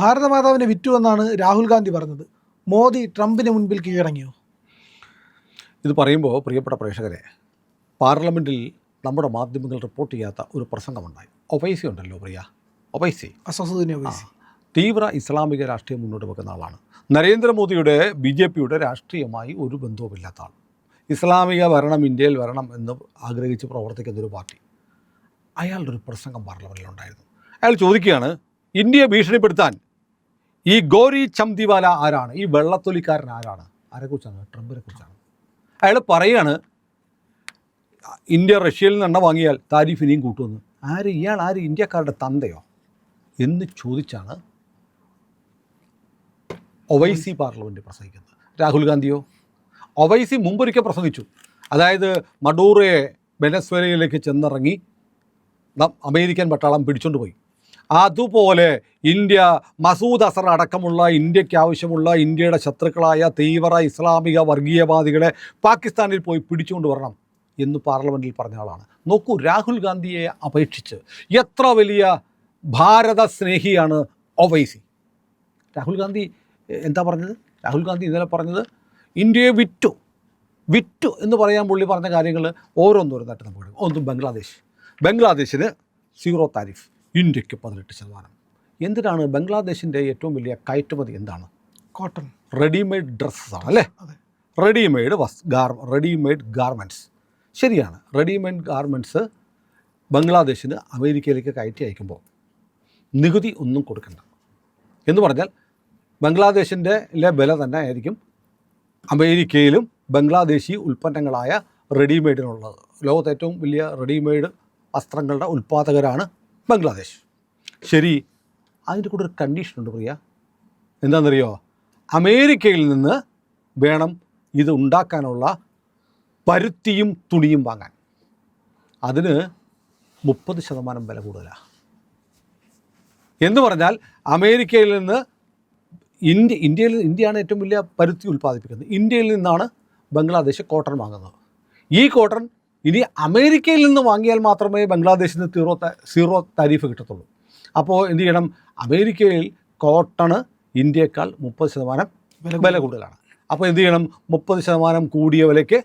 ഭാരതമാതാവിനെ വിറ്റു എന്നാണ് രാഹുൽ ഗാന്ധി പറഞ്ഞത്. മോദി ട്രംപിന് മുൻപിൽ കീഴടങ്ങിയോ? ഇത് പറയുമ്പോൾ പ്രിയപ്പെട്ട പ്രേക്ഷകരെ പാർലമെന്റിൽ നമ്മുടെ മാധ്യമങ്ങൾ റിപ്പോർട്ട് ചെയ്യാത്ത ഒരു പ്രസംഗമുണ്ടായി. ഒബൈസി ഉണ്ടല്ലോ പ്രിയ. ഒബൈസി ഉപയോഗിച്ച് തീവ്ര ഇസ്ലാമിക രാഷ്ട്രീയം മുന്നോട്ട് വെക്കുന്ന ആളാണ്. നരേന്ദ്രമോദിയുടെ ബി ജെ പിയുടെ രാഷ്ട്രീയമായി ഒരു ബന്ധവുമില്ലാത്ത ആൾ. ഇസ്ലാമിക ഭരണം ഇന്ത്യയിൽ വരണം എന്ന് ആഗ്രഹിച്ച് പ്രവർത്തിക്കുന്ന ഒരു പാർട്ടി. അയാളുടെ ഒരു പ്രസംഗം പാർലമെന്റിലുണ്ടായിരുന്നു അയാൾ ചോദിക്കുകയാണ് ഇന്ത്യയെ ഭീഷണിപ്പെടുത്താൻ ഈ ഗോരി ചംതിവാല ആരാണ്? ഈ വെള്ളത്തൊലിക്കാരൻ ആരാണ്? ആരെക്കുറിച്ചാണ് ട്രംപിനെ കുറിച്ചാണ്. അയാൾ പറയാണ് ഇന്ത്യ റഷ്യയിൽ നിന്ന് എണ്ണ വാങ്ങിയാൽ താരിഫ് ഇനിയും കൂട്ടുമെന്ന്. ആര്? ഇയാൾ ആര്? ഇന്ത്യക്കാരുടെ തന്തയോ? എന്ന് ചോദിച്ചാണ് ഒവൈസി പാർലമെന്റ് പ്രസംഗിക്കുന്നത്. രാഹുൽ ഗാന്ധിയോ? ഒവൈസി മുമ്പൊരിക്കൽ പ്രസംഗിച്ചു. അതായത് മഡൂറയെ വെനസ്വേലയിലേക്ക് ചെന്നിറങ്ങി അമേരിക്കൻ പട്ടാളം പിടിച്ചുകൊണ്ട് പോയി. അതുപോലെ ഇന്ത്യ മസൂദ് അസർ അടക്കമുള്ള ഇന്ത്യയ്ക്ക് ആവശ്യമുള്ള ഇന്ത്യയുടെ ശത്രുക്കളായ തീവ്ര ഇസ്ലാമിക വർഗീയവാദികളെ പാകിസ്ഥാനിൽ പോയി പിടിച്ചുകൊണ്ട് വരണം എന്ന് പാർലമെന്റിൽ പറഞ്ഞ ആളാണ്. നോക്കൂ രാഹുൽ ഗാന്ധിയെ അപേക്ഷിച്ച് എത്ര വലിയ ഭാരത സ്നേഹിയാണ് ഒവൈസി. രാഹുൽ ഗാന്ധി എന്താ പറഞ്ഞത്? രാഹുൽ ഗാന്ധി ഇന്നലെ പറഞ്ഞത് ഇന്ത്യയെ വിറ്റു വിറ്റു എന്ന് പറയാൻ പുള്ളി പറഞ്ഞ കാര്യങ്ങൾ ഓരോന്നോരോന്നായിട്ട് നമുക്ക് ഒന്ന് ബംഗ്ലാദേശ് ബംഗ്ലാദേശിന് സീറോ താരിഫ്. ഇന്ത്യയ്ക്ക് പതിനെട്ട് ശതമാനം. എന്തിനാണ് ബംഗ്ലാദേശിന്റെ ഏറ്റവും വലിയ കയറ്റുമതി എന്താണ്? കോട്ടൺ. റെഡിമെയ്ഡ് ഡ്രസ്സാണ് അല്ലേ? റെഡിമെയ്ഡ് വസ് ഗാർ റെഡിമെയ്ഡ് ഗാർമെന്റ്സ് ശരിയാണ്. റെഡിമെയ്ഡ് ഗാർമെന്റ്സ് ബംഗ്ലാദേശിന് അമേരിക്കയിലേക്ക് കയറ്റി അയക്കുമ്പോൾ നികുതി ഒന്നും കൊടുക്കണ്ട. എന്ന് പറഞ്ഞാൽ ബംഗ്ലാദേശിന്റെ വില തന്നെ ആയിരിക്കും അമേരിക്കയിലും ബംഗ്ലാദേശി ഉൽപ്പന്നങ്ങളായ റെഡിമെയ്ഡിനുള്ളത് ലോകത്തെ ഏറ്റവും വലിയ റെഡിമെയ്ഡ് വസ്ത്രങ്ങളുടെ ഉൽപ്പാദകരാണ് ബംഗ്ലാദേശ്. ശരി. അതിന്റെ കൂടെ ഒരു കണ്ടീഷനുണ്ട് പ്രിയ. എന്താണെന്നറിയോ? അമേരിക്കയിൽ നിന്ന് വേണം ഇത് ഉണ്ടാക്കാനുള്ള പരുത്തിയും തുണിയും വാങ്ങാൻ. അതിന് മുപ്പത് ശതമാനം വില കൂടുതലാണ് എന്ന് പറഞ്ഞാൽ അമേരിക്കയിൽ നിന്ന് ഇന്ത്യ ഇന്ത്യയിൽ ഇന്ത്യയാണ് ഏറ്റവും വലിയ പരുത്തി ഉൽപ്പാദിപ്പിക്കുന്നത്. ഇന്ത്യയിൽ നിന്നാണ് ബംഗ്ലാദേശ് കോട്ടൺ വാങ്ങുന്നത്. ഈ കോട്ടൺ ഇനി അമേരിക്കയിൽ നിന്ന് വാങ്ങിയാൽ മാത്രമേ ബംഗ്ലാദേശിന് സീറോ സീറോ താരീഫ് കിട്ടത്തുള്ളൂ. അപ്പോൾ എന്ത് ചെയ്യണം? അമേരിക്കയിൽ കോട്ടണ് ഇന്ത്യയേക്കാൾ മുപ്പത് ശതമാനം വില കൂടുതലാണ്. അപ്പോൾ എന്ത് ചെയ്യണം? മുപ്പത് ശതമാനം കൂടിയ വിലയ്ക്ക്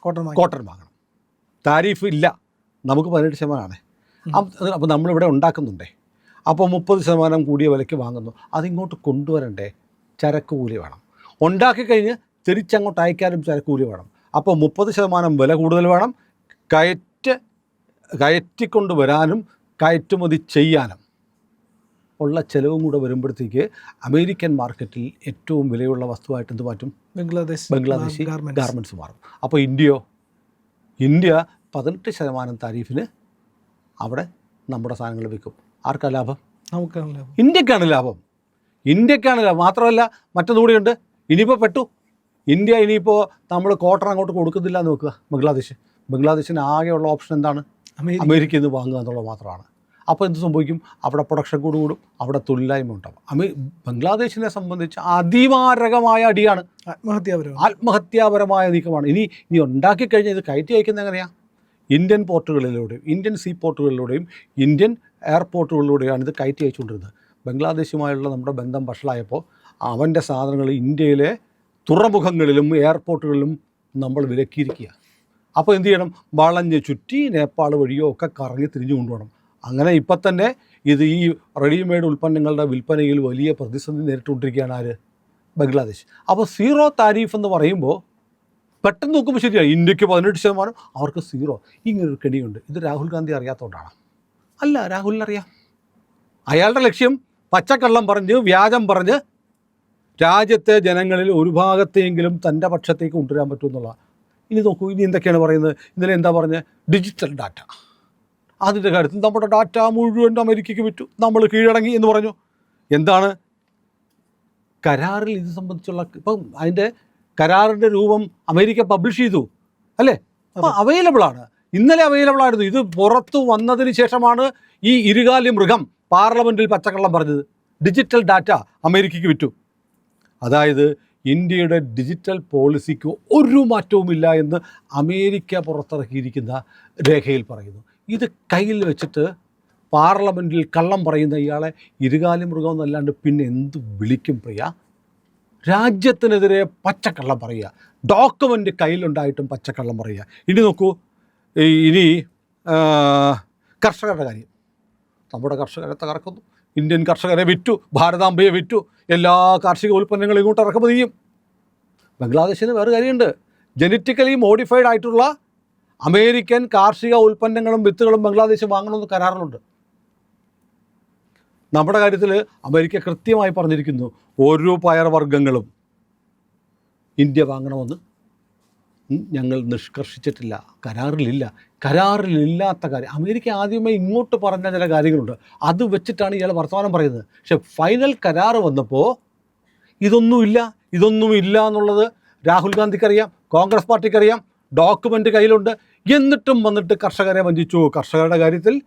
കോട്ടൺ കോട്ടൺ വാങ്ങണം. താരീഫ് ഇല്ല. നമുക്ക് പതിനെട്ട് ശതമാനമാണ്. അപ്പോൾ നമ്മളിവിടെ ഉണ്ടാക്കുന്നുണ്ടേ. അപ്പോൾ മുപ്പത് ശതമാനം കൂടിയ വിലയ്ക്ക് വാങ്ങുന്നു. അതിങ്ങോട്ട് കൊണ്ടുവരണ്ടേ? ചരക്ക് കൂലി വേണം. ഉണ്ടാക്കി കഴിഞ്ഞ് തിരിച്ചങ്ങോട്ട് അയക്കാനും ചരക്ക് കൂലി വേണം. അപ്പോൾ മുപ്പത് ശതമാനം വില കൂടുതൽ വേണം. കയറ്റ് കയറ്റിക്കൊണ്ട് വരാനും കയറ്റുമതി ചെയ്യാനും ഉള്ള ചിലവും കൂടെ വരുമ്പോഴത്തേക്ക് അമേരിക്കൻ മാർക്കറ്റിൽ ഏറ്റവും വിലയുള്ള വസ്തുവായിട്ട് എന്ത് മാറ്റും? ബംഗ്ലാദേശ് ബംഗ്ലാദേശി. ഗാർമെന്റ്സ്. മാറും. അപ്പോൾ ഇന്ത്യയോ? ഇന്ത്യ പതിനെട്ട് ശതമാനം താരീഫിന് അവിടെ നമ്മുടെ സാധനങ്ങൾ വിൽക്കും. ആർക്കാണ് ലാഭം? നമുക്കാണ് ലാഭം. ഇന്ത്യക്കാണ് ലാഭം. ഇന്ത്യക്കാണ് ലാഭം. മാത്രമല്ല മറ്റൊന്നുകൂടിയുണ്ട് ഇനിയിപ്പോൾ പെട്ടു. ഇന്ത്യ ഇനിയിപ്പോൾ നമ്മൾ കോട്ടൺ അങ്ങോട്ട് കൊടുക്കുന്നില്ല എന്ന് നോക്കുക ബംഗ്ലാദേശ്. ബംഗ്ലാദേശിന് ആകെയുള്ള ഓപ്ഷൻ എന്താണ്? അമേരിക്ക. അമേരിക്കയിൽ നിന്ന് വാങ്ങുക എന്നുള്ളത് മാത്രമാണ്. അപ്പോൾ എന്ത് സംഭവിക്കും? അവിടെ പ്രൊഡക്ഷൻ കൂടി കൂടും അവിടെ തൊഴിലില്ലായ്മ ഉണ്ടാവും. അമേ ബംഗ്ലാദേശിനെ സംബന്ധിച്ച് അതിമാരകമായ അടിയാണ്. ആത്മഹത്യാപരം ആത്മഹത്യാപരമായ നീക്കമാണ്. ഇനി ഇനി ഉണ്ടാക്കിക്കഴിഞ്ഞാൽ ഇത് കയറ്റി അയക്കുന്നത് എങ്ങനെയാണ് ഇന്ത്യൻ പോർട്ടുകളിലൂടെയും ഇന്ത്യൻ സീ പോർട്ടുകളിലൂടെയും ഇന്ത്യൻ എയർപോർട്ടുകളിലൂടെയാണ് ഇത് കയറ്റി അയച്ചുകൊണ്ടിരുന്നത്. ബംഗ്ലാദേശുമായുള്ള നമ്മുടെ ബന്ധം വഷളായപ്പോൾ അവന്റെ സാധനങ്ങൾ ഇന്ത്യയിലെ തുറമുഖങ്ങളിലും എയർപോർട്ടുകളിലും നമ്മൾ വിലക്കിയിരിക്കുക അപ്പോൾ എന്ത് ചെയ്യണം? വളഞ്ഞ് ചുറ്റി നേപ്പാൾ വഴിയോ ഒക്കെ കറങ്ങി തിരിഞ്ഞു കൊണ്ടുപോകണം. അങ്ങനെ ഇപ്പം തന്നെ ഇത് ഈ റെഡിമെയ്ഡ് ഉൽപ്പന്നങ്ങളുടെ വിൽപ്പനയിൽ വലിയ പ്രതിസന്ധി നേരിട്ടുകൊണ്ടിരിക്കുകയാണ് ആര്? ബംഗ്ലാദേശ്. അപ്പോൾ സീറോ താരീഫ് എന്ന് പറയുമ്പോൾ പെട്ടെന്ന് നോക്കുമ്പോൾ ശരിയാണ് ഇന്ത്യയ്ക്ക് പതിനെട്ട് ശതമാനം അവർക്ക് സീറോ. ഇങ്ങനൊരു കെണിയുണ്ട്. ഇത് രാഹുൽ ഗാന്ധി അറിയാത്തതുകൊണ്ടാണ് അല്ല രാഹുലിനറിയാം അയാളുടെ ലക്ഷ്യം പച്ചക്കള്ളം പറഞ്ഞ് വ്യാജം പറഞ്ഞ് രാജ്യത്തെ ജനങ്ങളിൽ ഒരു ഭാഗത്തെങ്കിലും തന്റെ പക്ഷത്തേക്ക് കൊണ്ടുവരാൻ പറ്റുമെന്നുള്ള ഇനി നോക്കൂ ഇനി എന്തൊക്കെയാണ് പറയുന്നത്? ഇന്നലെ എന്താ പറഞ്ഞത് ഡിജിറ്റൽ ഡാറ്റ അതിന്റെ കാര്യത്തിൽ നമ്മുടെ ഡാറ്റ മുഴുവൻ അമേരിക്കയ്ക്ക് വിറ്റു. നമ്മൾ കീഴടങ്ങി എന്ന് പറഞ്ഞു. എന്താണ്? കരാറിൽ ഇത് സംബന്ധിച്ചുള്ള ഇപ്പം അതിന്റെ കരാറിന്റെ രൂപം അമേരിക്ക പബ്ലിഷ് ചെയ്തു. അല്ലേ? അപ്പോൾ അവൈലബിളാണ് ഇന്നലെ അവൈലബിൾ ആയിരുന്നു. ഇത് പുറത്തു വന്നതിന് ശേഷമാണ് ഈ ഇരുകാലി മൃഗം പാർലമെന്റിൽ പച്ചക്കള്ളം പറഞ്ഞത്. ഡിജിറ്റൽ ഡാറ്റ അമേരിക്കയ്ക്ക് വിറ്റു. അതായത് ഇന്ത്യയുടെ ഡിജിറ്റൽ പോളിസിക്ക് ഒരു മാറ്റവുമില്ല എന്ന് അമേരിക്ക പുറത്തിറക്കിയിരിക്കുന്ന രേഖയിൽ പറയുന്നു. ഇത് കയ്യിൽ വെച്ചിട്ട് പാർലമെന്റിൽ കള്ളം പറയുന്ന ഇയാളെ ഇരുകാലി മൃഗം എന്നല്ലാണ്ട് പിന്നെ എന്ത് വിളിക്കും പ്രിയ? രാജ്യത്തിനെതിരെ പച്ചക്കള്ളം പറയുക. ഡോക്യുമെന്റ് കയ്യിലുണ്ടായിട്ടും പച്ചക്കള്ളം പറയുക. ഇനി നോക്കൂ ഇനി കർഷകരുടെ കാര്യം. നമ്മുടെ കർഷകരെ തകർക്കുന്നു. ഇന്ത്യൻ കർഷകരെ വിറ്റു ഭാരതാംബയെ വിറ്റു എല്ലാ കാർഷിക ഉൽപ്പന്നങ്ങളും ഇങ്ങോട്ട് ഇറക്കുമതി ചെയ്യും. ബംഗ്ലാദേശിന് വേറെ കാര്യമുണ്ട്. ജനറ്റിക്കലി മോഡിഫൈഡ് ആയിട്ടുള്ള അമേരിക്കൻ കാർഷിക ഉൽപ്പന്നങ്ങളും വിത്തുകളും ബംഗ്ലാദേശ് വാങ്ങണമെന്ന് കരാറിലുണ്ട്. നമ്മുടെ കാര്യത്തിൽ അമേരിക്ക കൃത്യമായി പറഞ്ഞിരിക്കുന്നു ഓരോ പയർവർഗങ്ങളും ഇന്ത്യ വാങ്ങണമെന്ന്. ഞങ്ങൾ നിഷ്കർഷിച്ചിട്ടില്ല കരാറിലില്ല. കരാറിലില്ലാത്ത കാര്യം. അമേരിക്ക ആദ്യമേ ഇങ്ങോട്ട് പറഞ്ഞ ചില കാര്യങ്ങളുണ്ട്. അത് വെച്ചിട്ടാണ് ഇയാൾ വർത്തമാനം പറയുന്നത്. പക്ഷെ ഫൈനൽ കരാർ വന്നപ്പോൾ ഇതൊന്നുമില്ല ഇതൊന്നുമില്ല എന്നുള്ളത് രാഹുൽ ഗാന്ധിക്കറിയാം കോൺഗ്രസ് പാർട്ടിക്കറിയാം ഡോക്യുമെന്റ് കയ്യിലുണ്ട്. എന്നിട്ടും വന്നിട്ട് കർഷകരെ വഞ്ചിച്ചു. കർഷകരുടെ കാര്യത്തിൽ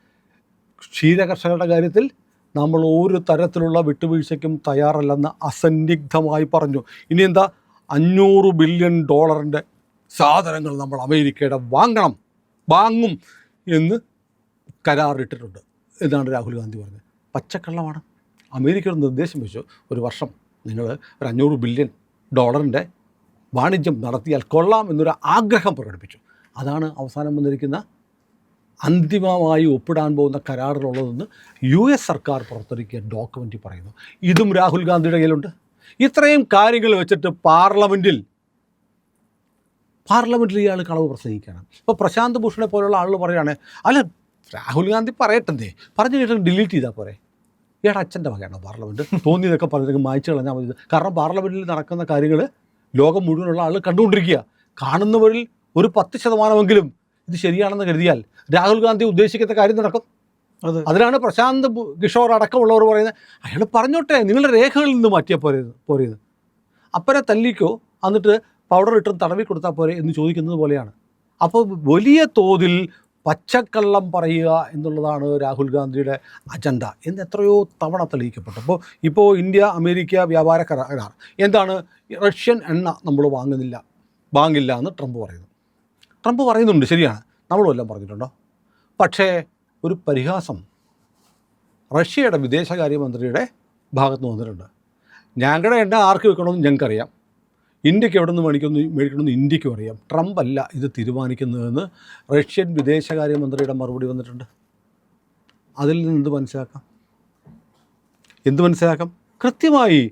ക്ഷീര കർഷകരുടെ കാര്യത്തിൽ നമ്മൾ ഒരു തരത്തിലുള്ള വിട്ടുവീഴ്ചയ്ക്കും തയ്യാറല്ലെന്ന് അസന്നിഗ്ധമായി പറഞ്ഞു. ഇനി എന്താ? അഞ്ഞൂറ് ബില്യൺ ഡോളറിന്റെ സാധനങ്ങൾ നമ്മൾ അമേരിക്കയുടെ വാങ്ങണം. വാങ്ങും എന്ന് കരാറിട്ടിട്ടുണ്ട്. എന്നാണ് രാഹുൽ ഗാന്ധി പറഞ്ഞത്. പച്ചക്കള്ളമാണ്. അമേരിക്ക ഒരു നിർദ്ദേശം വെച്ചു ഒരു വർഷം നിങ്ങൾ ഒരു അഞ്ഞൂറ് ബില്യൺ ഡോളറിന്റെ വാണിജ്യം നടത്തിയാൽ കൊള്ളാം എന്നൊരു ആഗ്രഹം പ്രകടിപ്പിച്ചു. അതാണ് അവസാനം വന്നിരിക്കുന്ന അന്തിമമായി ഒപ്പിടാൻ പോകുന്ന കരാറിലുള്ളതെന്ന് യു എസ് സർക്കാർ പുറത്തിറക്കിയ ഡോക്യുമെന്റിൽ പറയുന്നു. ഇതും രാഹുൽ ഗാന്ധിയുടെ കയ്യിലുണ്ട്. ഇത്രയും കാര്യങ്ങൾ വെച്ചിട്ട് പാർലമെന്റിൽ പാർലമെന്റിൽ ഇയാൾ കളവ് പ്രസംഗിക്കുകയാണ്. ഇപ്പോൾ പ്രശാന്ത് ഭൂഷണെ പോലുള്ള ആളുകൾ പറയുകയാണ് അല്ല രാഹുൽ ഗാന്ധി പറയട്ടെന്തേ? പറഞ്ഞു കേട്ടെങ്കിൽ ഡിലീറ്റ് ചെയ്താൽ പോരെ? ഇയാളുടെ അച്ഛന്റെ വകയാണോ പാർലമെന്റ് തോന്നിയതൊക്കെ പറഞ്ഞിട്ട് മായ്ച്ചു കളഞ്ഞാൽ മതി. കാരണം പാർലമെന്റിൽ നടക്കുന്ന കാര്യങ്ങൾ ലോകം മുഴുവനുള്ള ആളുകൾ കണ്ടുകൊണ്ടിരിക്കുക. കാണുന്നവരിൽ ഒരു പത്ത് ശതമാനമെങ്കിലും ഇത് ശരിയാണെന്ന് കരുതിയാൽ രാഹുൽ ഗാന്ധി ഉദ്ദേശിക്കുന്ന കാര്യം നടക്കും. അത്. അതിലാണ് പ്രശാന്ത് കിഷോർ അടക്കമുള്ളവർ പറയുന്നത്. അയാൾ പറഞ്ഞോട്ടെ നിങ്ങളുടെ രേഖകളിൽ നിന്ന് മാറ്റിയാൽ പോരുന്നത് പോരുന്നത് അപ്പനെ തല്ലിക്കോ എന്നിട്ട് പൗഡർ ഇട്ടും തടവി കൊടുത്താൽ പോരെ എന്ന് ചോദിക്കുന്നത് പോലെയാണ്. അപ്പോൾ വലിയ തോതിൽ പച്ചക്കള്ളം പറയുക എന്നുള്ളതാണ് രാഹുൽ ഗാന്ധിയുടെ അജണ്ട എന്ന് എത്രയോ തവണ തെളിയിക്കപ്പെട്ടു. അപ്പോൾ ഇപ്പോൾ ഇന്ത്യ അമേരിക്ക വ്യാപാര കരാർ എന്താണ്? റഷ്യൻ എണ്ണ നമ്മൾ വാങ്ങുന്നില്ല. വാങ്ങില്ല എന്ന് ട്രംപ് പറയുന്നു. ട്രംപ് പറയുന്നുണ്ട് ശരിയാണ്. നമ്മളും എല്ലാം പറഞ്ഞിട്ടുണ്ടോ? പക്ഷേ ഒരു പരിഹാസം റഷ്യയുടെ വിദേശകാര്യമന്ത്രിയുടെ ഭാഗത്ത് വന്നിട്ടുണ്ട്. ഞങ്ങളുടെ എണ്ണ ആർക്ക് വെക്കണമെന്ന് ഞങ്ങൾക്കറിയാം. ഇന്ത്യയ്ക്ക് എവിടെ നിന്ന് മേടിക്കുന്നു? മേടിക്കണമെന്ന് ഇന്ത്യക്കും അറിയാം. ട്രംപ് അല്ല ഇത് തീരുമാനിക്കുന്നതെന്ന് റഷ്യൻ വിദേശകാര്യമന്ത്രിയുടെ മറുപടി വന്നിട്ടുണ്ട്. അതിൽ നിന്ന് എന്ത് മനസ്സിലാക്കാം? എന്ത് മനസ്സിലാക്കാം? കൃത്യമായി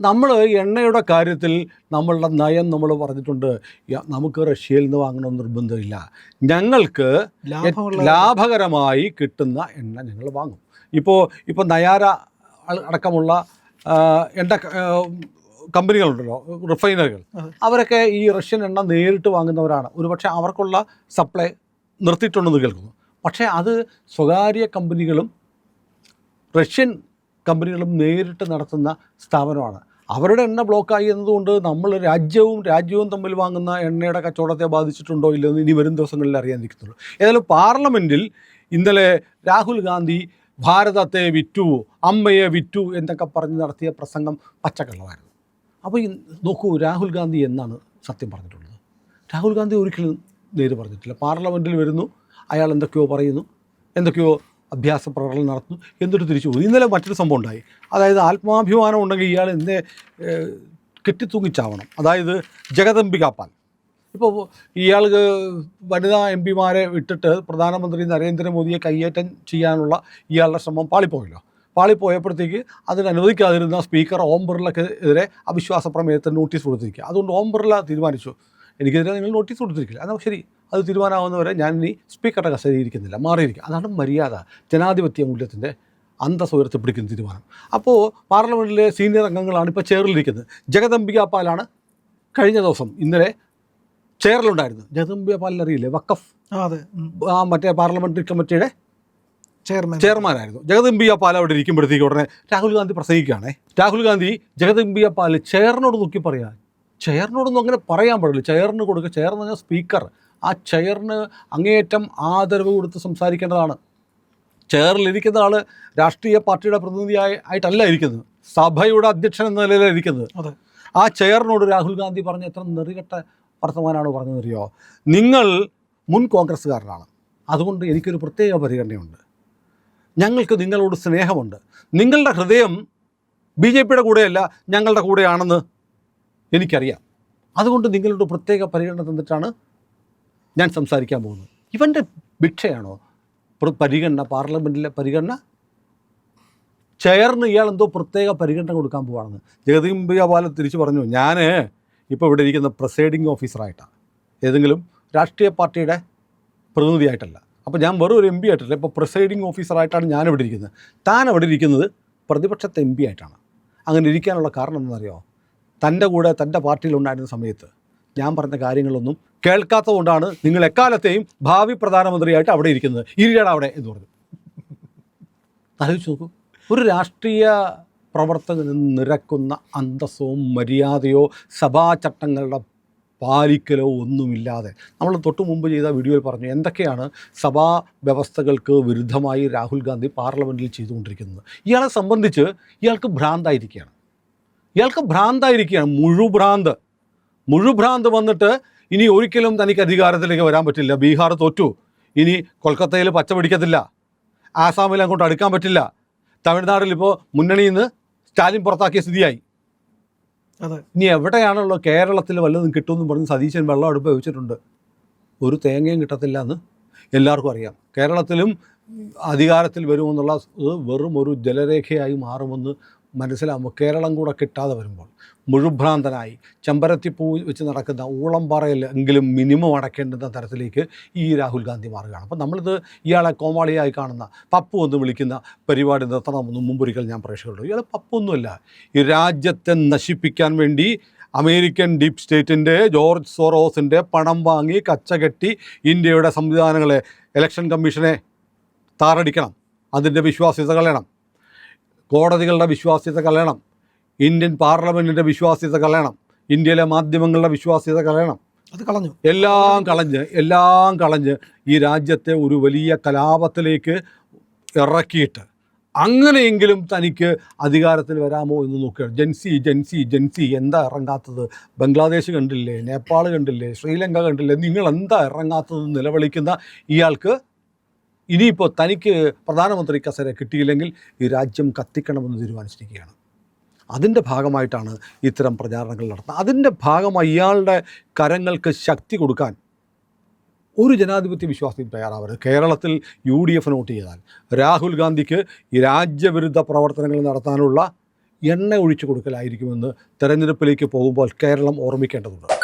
നമ്മൾ എണ്ണയുടെ കാര്യത്തിൽ നമ്മളുടെ നയം നമ്മൾ പറഞ്ഞിട്ടുണ്ട്. നമുക്ക് റഷ്യയിൽ നിന്ന് വാങ്ങണമെന്ന് നിർബന്ധമില്ല. ഞങ്ങൾക്ക് ലാഭകരമായി കിട്ടുന്ന എണ്ണ ഞങ്ങൾ വാങ്ങും. ഇപ്പോൾ ഇപ്പോൾ നയാര അടക്കമുള്ള എണ്ണ കമ്പനികളുണ്ടല്ലോ റിഫൈനറികൾ. അവരൊക്കെ ഈ റഷ്യൻ എണ്ണ നേരിട്ട് വാങ്ങുന്നവരാണ്. ഒരുപക്ഷെ അവർക്കുള്ള സപ്ലൈ നിർത്തിയിട്ടുണ്ടെന്ന് കേൾക്കുന്നു. പക്ഷേ അത് സ്വകാര്യ കമ്പനികളും റഷ്യൻ കമ്പനികളും നേരിട്ട് നടത്തുന്ന സ്ഥാപനമാണ്. അവരുടെ എണ്ണ ബ്ലോക്കായി എന്നതുകൊണ്ട് നമ്മൾ രാജ്യവും രാജ്യവും തമ്മിൽ വാങ്ങുന്ന എണ്ണയുടെ കച്ചവടത്തെ ബാധിച്ചിട്ടുണ്ടോ ഇല്ലെന്ന് ഇനി വരും ദിവസങ്ങളിൽ അറിയാൻ അറിയാനിരിക്കുന്നുള്ളൂ ഏതായാലും പാർലമെന്റിൽ ഇന്നലെ രാഹുൽ ഗാന്ധി ഭാരതത്തെ വിറ്റു അമ്മയെ വിറ്റു എന്നൊക്കെ പറഞ്ഞ് നടത്തിയ പ്രസംഗം പച്ചക്കള്ളമായിരുന്നു. അപ്പോൾ ഈ നോക്കൂ രാഹുൽ ഗാന്ധി എന്നാണ് സത്യം പറഞ്ഞിട്ടുള്ളത്. രാഹുൽ ഗാന്ധി ഒരിക്കലും നേര് പറഞ്ഞിട്ടില്ല. പാർലമെന്റിൽ വരുന്നു അയാൾ എന്തൊക്കെയോ പറയുന്നു എന്തൊക്കെയോ അഭ്യാസ പ്രകടനം നടത്തുന്നു എന്നിട്ട് തിരിച്ചു പോകും ഇന്നലെ മറ്റൊരു സംഭവം ഉണ്ടായി. അതായത് ആത്മാഭിമാനം ഉണ്ടെങ്കിൽ ഇയാൾ എന്നെ കെട്ടിത്തൂങ്ങിച്ചാവണം. അതായത് ജഗദംബികാപ്പാൽ ഇപ്പോൾ ഇയാൾ വനിതാ എം പിമാരെ വിട്ടിട്ട് പ്രധാനമന്ത്രി നരേന്ദ്രമോദിയെ കയ്യേറ്റം ചെയ്യാനുള്ള ഇയാളുടെ ശ്രമം പാളിപ്പോയല്ലോ. പാളിപ്പോയപ്പോഴത്തേക്ക് അതിന് അനുവദിക്കാതിരുന്ന സ്പീക്കർ ഓം ബിർളക്കെതിരെ അവിശ്വാസ പ്രമേയത്തിന് നോട്ടീസ് കൊടുത്തിരിക്കുക. അതുകൊണ്ട് ഓം ബിർള തീരുമാനിച്ചു. എനിക്കെതിരെ നിങ്ങൾ നോട്ടീസ് കൊടുത്തിരിക്കില്ല. എന്നാൽ ശരി. അത് തീരുമാനമാവുന്നവരെ ഞാൻ ഇനി സ്പീക്കറുടെ കസ്റ്റഡി ഇരിക്കുന്നില്ല. മാറിയിരിക്കുക. അതാണ് മര്യാദ. ജനാധിപത്യ മൂല്യത്തിന്റെ അന്തസ് ഉയർത്തിപ്പിടിക്കുന്ന തീരുമാനം. അപ്പോൾ പാർലമെന്റിലെ സീനിയർ അംഗങ്ങളാണ് ഇപ്പോൾ ചെയറിലിരിക്കുന്നത്. ജഗദംബിക പാലാണ് കഴിഞ്ഞ ദിവസം ഇന്നലെ ചെയറിലുണ്ടായിരുന്നു ജഗദംബിക പാലിനറിയില്ലേ? വക്കഫ് അതെ. ആ മറ്റേ പാർലമെന്ററി കമ്മിറ്റിയുടെ ചെയർമാൻ. ചെയർമാനായിരുന്നു. ജഗദംബിയ പാൽ അവിടെ ഇരിക്കുമ്പോഴത്തേക്ക് ഉടനെ രാഹുൽ ഗാന്ധി പ്രസംഗിക്കുകയാണേ. രാഹുൽ ഗാന്ധി ജഗദംബിയ പാൽ ചെയറിനോട് നോക്കി പറയാ. ചെയറിനോടൊന്നും അങ്ങനെ പറയാൻ പാടില്ല. ചെയറിന് കൊടുക്കുക ചെയർ എന്ന് പറഞ്ഞാൽ സ്പീക്കർ. ആ ചെയറിന് അങ്ങേയറ്റം ആദരവ് കൊടുത്ത് സംസാരിക്കേണ്ടതാണ്. ചെയറിലിരിക്കുന്ന ആൾ രാഷ്ട്രീയ പാർട്ടിയുടെ പ്രതിനിധിയായി ആയിട്ടല്ല ഇരിക്കുന്നത്. സഭയുടെ അധ്യക്ഷൻ എന്ന നിലയിലാണ് ഇരിക്കുന്നത്. അതെ. ആ ചെയറിനോട് രാഹുൽ ഗാന്ധി പറഞ്ഞ എത്ര നെറികെട്ട വർത്തമാനമാണ് പറഞ്ഞതെന്നറിയോ? നിങ്ങൾ മുൻ കോൺഗ്രസ്സുകാരനാണ്. അതുകൊണ്ട് എനിക്കൊരു പ്രത്യേക പരിഗണനയുണ്ട്. ഞങ്ങൾക്ക് നിങ്ങളോട് സ്നേഹമുണ്ട്. നിങ്ങളുടെ ഹൃദയം ബി ജെ പിയുടെ കൂടെയല്ല ഞങ്ങളുടെ കൂടെയാണെന്ന് എനിക്കറിയാം. അതുകൊണ്ട് നിങ്ങളോട് പ്രത്യേക പരിഗണന തന്നിട്ടാണ് ഞാൻ സംസാരിക്കാൻ പോകുന്നത്. ഇവന്റെ ഭിക്ഷയാണോ? പ്ര- പരിഗണന പാർലമെന്റിലെ പരിഗണന? ചെയറിന് ഇയാൾ എന്തോ പ്രത്യേക പരിഗണന കൊടുക്കാൻ പോവാണെന്ന്. ജഗദീമ്പിക ബാലൻ തിരിച്ചു പറഞ്ഞു ഞാൻ ഇപ്പോൾ ഇവിടെ ഇരിക്കുന്ന പ്രസൈഡിങ് ഓഫീസറായിട്ടാണ് ഏതെങ്കിലും രാഷ്ട്രീയ പാർട്ടിയുടെ പ്രതിനിധിയായിട്ടല്ല. അപ്പോൾ ഞാൻ വെറും ഒരു എം പി ആയിട്ടല്ല ഇപ്പോൾ പ്രിസൈഡിങ് ഓഫീസറായിട്ടാണ് ഞാൻ ഇവിടെ ഇരിക്കുന്നത്. താൻ അവിടെ ഇരിക്കുന്നത് പ്രതിപക്ഷത്തെ എം പി ആയിട്ടാണ്. അങ്ങനെ ഇരിക്കാനുള്ള കാരണം എന്താണെന്നറിയോ? തന്റെ കൂടെ തന്റെ പാർട്ടിയിലുണ്ടായിരുന്ന സമയത്ത് ഞാൻ പറഞ്ഞ കാര്യങ്ങളൊന്നും കേൾക്കാത്തതുകൊണ്ടാണ് നിങ്ങൾ എക്കാലത്തെയും ഭാവി പ്രധാനമന്ത്രിയായിട്ട് അവിടെ ഇരിക്കുന്നത്. ഇരിയാണ് അവിടെ എന്ന് പറഞ്ഞു. ആലോചിച്ച് നോക്കൂ. ഒരു രാഷ്ട്രീയ പ്രവർത്തകന് നിരക്കുന്ന അന്തസ്സോ മര്യാദയോ സഭാചട്ടങ്ങളുടെ പാലിക്കലോ ഒന്നുമില്ലാതെ. നമ്മൾ തൊട്ടു മുമ്പ് ചെയ്ത വീഡിയോയിൽ പറഞ്ഞു എന്തൊക്കെയാണ് സഭാ വ്യവസ്ഥകൾക്ക് വിരുദ്ധമായി രാഹുൽ ഗാന്ധി പാർലമെന്റിൽ ചെയ്തുകൊണ്ടിരിക്കുന്നത്. ഇയാളെ സംബന്ധിച്ച് ഇയാൾക്ക് ഭ്രാന്തായിരിക്കുകയാണ്. ഇയാൾക്ക് ഭ്രാന്തായിരിക്കുകയാണ്. മുഴുഭ്രാന്ത് മുഴുഭ്രാന്ത് വന്നിട്ട് ഇനി ഒരിക്കലും തനിക്ക് അധികാരത്തിലേക്ക് വരാൻ പറ്റില്ല. ബീഹാർ തോറ്റു. ഇനി കൊൽക്കത്തയിൽ പച്ച പിടിക്കത്തില്ല. ആസാമിൽ അങ്ങോട്ട് അടുക്കാൻ പറ്റില്ല. തമിഴ്നാട്ടിൽ ഇപ്പോൾ മുന്നണിയിൽ നിന്ന് സ്റ്റാലിൻ പുറത്താക്കിയ സ്ഥിതിയായി. ഇനി എവിടെയാണല്ലോ കേരളത്തിൽ വല്ലതും കിട്ടുമെന്ന് പറഞ്ഞ് സതീശൻ വെള്ളം അടുപ്പ് വെച്ചിട്ടുണ്ട്. ഒരു തേങ്ങയും കിട്ടത്തില്ല എന്ന് എല്ലാവർക്കും അറിയാം. കേരളത്തിലും അധികാരത്തിൽ വരുമെന്നുള്ള വെറും ഒരു ജലരേഖയായി മാറുമെന്ന് മനസ്സിലാകുമ്പോൾ കേരളം കൂടെ കിട്ടാതെ വരുമ്പോൾ മുഴുഭ്രാന്തനായി ചെമ്പരത്തിപ്പൂ വെച്ച് നടക്കുന്ന ഊളംപാറയിൽ എങ്കിലും മിനിമം അടക്കേണ്ടുന്ന തരത്തിലേക്ക് ഈ രാഹുൽ ഗാന്ധി മാറുകയാണ്. അപ്പോൾ നമ്മളിത് ഇയാളെ കോമാളിയായി കാണുന്ന പപ്പു എന്ന് വിളിക്കുന്ന പരിപാടി നിർത്തണമെന്ന് മുമ്പൊരിക്കൽ ഞാൻ പ്രേക്ഷകരുള്ളൂ ഇയാൾ പപ്പൊന്നുമല്ല ഈ രാജ്യത്തെ നശിപ്പിക്കാൻ വേണ്ടി അമേരിക്കൻ ഡീപ് സ്റ്റേറ്റിന്റെ ജോർജ് സോറോസിന്റെ പണം വാങ്ങി കച്ചകെട്ടി ഇന്ത്യയുടെ സംവിധാനങ്ങളെ ഇലക്ഷൻ കമ്മീഷനെ താറടിക്കണം. അതിന്റെ വിശ്വാസ്യത കളയണം. കോടതികളുടെ വിശ്വാസ്യത കളയണം ഇന്ത്യൻ പാർലമെന്റിന്റെ വിശ്വാസ്യത കളയണം ഇന്ത്യയിലെ മാധ്യമങ്ങളുടെ വിശ്വാസ്യത കളയണം അത് കളഞ്ഞു. എല്ലാം കളഞ്ഞ് എല്ലാം കളഞ്ഞ് ഈ രാജ്യത്തെ ഒരു വലിയ കലാപത്തിലേക്ക് ഇറക്കിയിട്ട് അങ്ങനെയെങ്കിലും തനിക്ക് അധികാരത്തിൽ വരാമോ എന്ന് നോക്കുക ജൻസി ജൻസി ജൻസി എന്താ ഇറങ്ങാത്തത്? ബംഗ്ലാദേശ് കണ്ടില്ലേ നേപ്പാൾ കണ്ടില്ലേ ശ്രീലങ്ക കണ്ടില്ലേ നിങ്ങൾ എന്താ ഇറങ്ങാത്തത് നിലവിളിക്കുന്ന ഇയാൾക്ക് ഇനിയിപ്പോൾ തനിക്ക് പ്രധാനമന്ത്രി കസേര കിട്ടിയില്ലെങ്കിൽ ഈ രാജ്യം കത്തിക്കണമെന്ന് തീരുമാനിച്ചിരിക്കുകയാണ്. അതിന്റെ ഭാഗമായിട്ടാണ് ഇത്തരം പ്രചാരണങ്ങൾ നടത്തുന്നത്. അതിന്റെ ഭാഗമായി ഇയാളുടെ കരങ്ങൾക്ക് ശക്തി കൊടുക്കാൻ ഒരു ജനാധിപത്യ വിശ്വാസിയും തയ്യാറാവരുത്. കേരളത്തിൽ യു ഡി എഫ് നോട്ട് ചെയ്താൽ രാഹുൽ ഗാന്ധിക്ക് രാജ്യവിരുദ്ധ പ്രവർത്തനങ്ങൾ നടത്താനുള്ള എണ്ണ ഒഴിച്ചു കൊടുക്കലായിരിക്കുമെന്ന് തെരഞ്ഞെടുപ്പിലേക്ക് പോകുമ്പോൾ കേരളം ഓർമ്മിക്കേണ്ടതുണ്ട്.